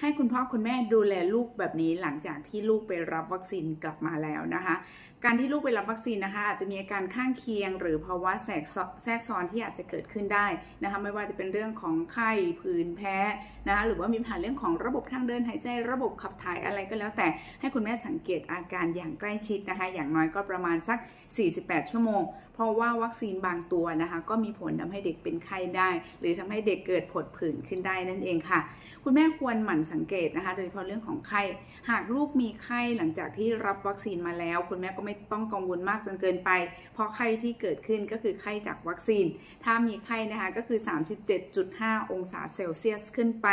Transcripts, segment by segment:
ให้คุณพ่อคุณแม่ดูแลลูกแบบนี้หลังจากที่ลูกไปรับวัคซีนกลับมาแล้วนะคะ การที่ลูกไปรับวัคซีนนะคะ อาจจะมีอาการข้างเคียง หรือภาวะแทรกซ้อนแทรกซ้อนที่อาจจะเกิดขึ้นได้นะคะไม่ว่าจะเป็นเรื่องของไข้ผื่นแพ้นะคะหรือว่ามีปัญหาเรื่องของระบบทางเดินหายใจระบบขับถ่ายอะไรก็แล้ว แต่ให้คุณแม่สังเกตอาการอย่างใกล้ชิดนะคะ อย่างน้อยก็ประมาณสัก 48 ชั่วโมง เพราะว่าวัคซีนบางตัวนะคะ ก็มีผลทำให้เด็กเป็นไข้ได้ หรือทำให้เด็กเกิดผดผื่นขึ้นได้นั่นเองค่ะ คุณแม่ควรหมั่นสังเกตนะคะ โดยเฉพาะเรื่องของไข้ หากลูกมีไข้หลังจากที่รับวัคซีนมาแล้ว คุณแม่ก็ไม่ต้องกังวลมากจนเกินไป เพราะไข้ที่เกิดขึ้นก็คือไข้จากวัคซีน ถ้ามีไข้นะคะก็คือ 37.5 องศาเซลเซียสขึ้นไป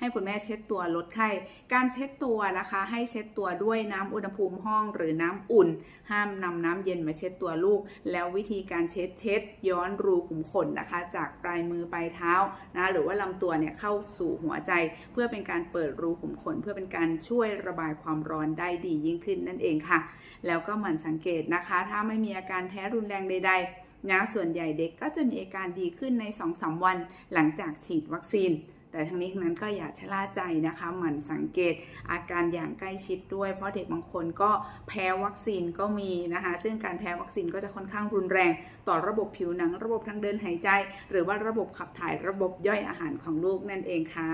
ให้คุณแม่เช็ดตัวลดไข้ การเช็ดตัวนะคะให้เช็ดตัวด้วยน้ำอุณหภูมิห้องหรือน้ำอุ่น ห้ามนำน้ำเย็นมาเช็ดตัวลูก แล้ววิธีการเช็ดเช็ดย้อนรูขุมขนนะคะ จากปลายมือปลายเท้านะหรือว่าลำตัวเนี่ยเข้าสู่หัวใจเพื่อเป็นการเปิปิดรูขุมขนเพื่อเป็นการช่วยระบายความร้อนได้ดียิ่งขึ้นนั่นเองค่ะ แล้วก็หมั่นสังเกตนะคะ ถ้าไม่มีอาการแพ้รุนแรงใด ๆ นะส่วนใหญ่เด็กก็จะมีอาการดีขึ้นใน 2-3 วัน หลังจากฉีดวัคซีนแต่ทั้งนี้ทั้งนั้นก็อย่าชะล่าใจนะคะ หมั่นสังเกตอาการอย่างใกล้ชิดด้วย เพราะเด็กบางคนก็แพ้วัคซีนก็มีนะคะ ซึ่งการแพ้วัคซีนก็จะค่อนข้างรุนแรง ต่อระบบผิวหนัง ระบบทางเดินหายใจ หรือว่าระบบขับถ่ายระบบย่อยอาหารของลูกนั่นเองค่ะ